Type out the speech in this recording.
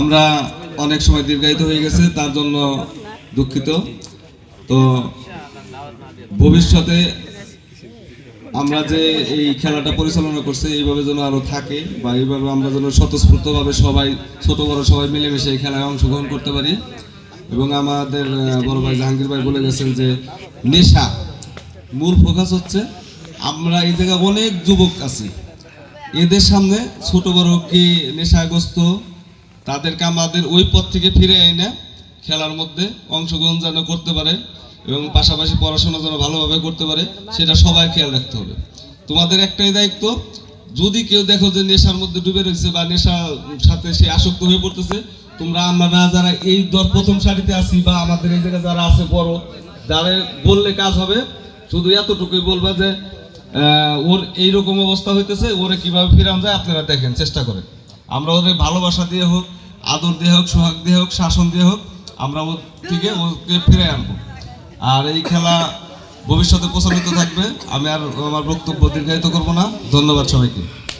আমরা অনেক সময় দীর্ঘায়িত হয়ে গেছে, তার জন্য দুঃখিত। তো ভবিষ্যতে আমরা যে এই খেলাটা পরিচালনা করছি, এইভাবে যেন আরও থাকে বা এইভাবে আমরা যেন স্বতঃস্ফূর্তভাবে সবাই, ছোট বড় সবাই মিলেমিশে এই খেলায় অংশগ্রহণ করতে পারি। এবং আমাদের বড় ভাই জাহাঙ্গীর ভাই বলে গেছেন যে, নেশা, মূল ফোকাস হচ্ছে আমরা এই জায়গায় অনেক যুবক আছি। এদের সামনে ছোট বড় কে নেশাগ্রস্ত তাদেরকে আমাদের ওই পথ থেকে ফিরে এনে খেলার মধ্যে অংশগ্রহণ যেন করতে পারে এবং পাশাপাশি পড়াশোনা যেন ভালোভাবে করতে পারে, সেটা সবাই খেয়াল রাখতে হবে। তোমাদের একটাই দায়িত্ব, যদি কেউ দেখো যে নেশার মধ্যে ডুবে রয়েছে বা নেশার সাথে সে আসক্ত হয়ে পড়তেছে, তোমরা আমরা যারা এই দর প্রথম সারিতে আছি বা আমাদের এই জায়গায় যারা আছে বড় যারা বললে কাজ হবে, শুধু এতটুকুই বলবা যে ওর এইরকম অবস্থা হইতেছে, ওরে কীভাবে ফিরানো যায়, আপনারা দেখেন, চেষ্টা করেন। আমরা ওদের ভালোবাসা দিয়ে হোক, আদর দিয়ে হোক, সোহাগ দিয়ে হোক, শাসন দিয়ে হোক, আমরা ওর থেকে ওকে ফিরে আনব। আর এই খেলা ভবিষ্যতে প্রচলিত থাকবে, আমি আর আমার বক্তব্য দীর্ঘায়িত করব না। ধন্যবাদ সবাইকে।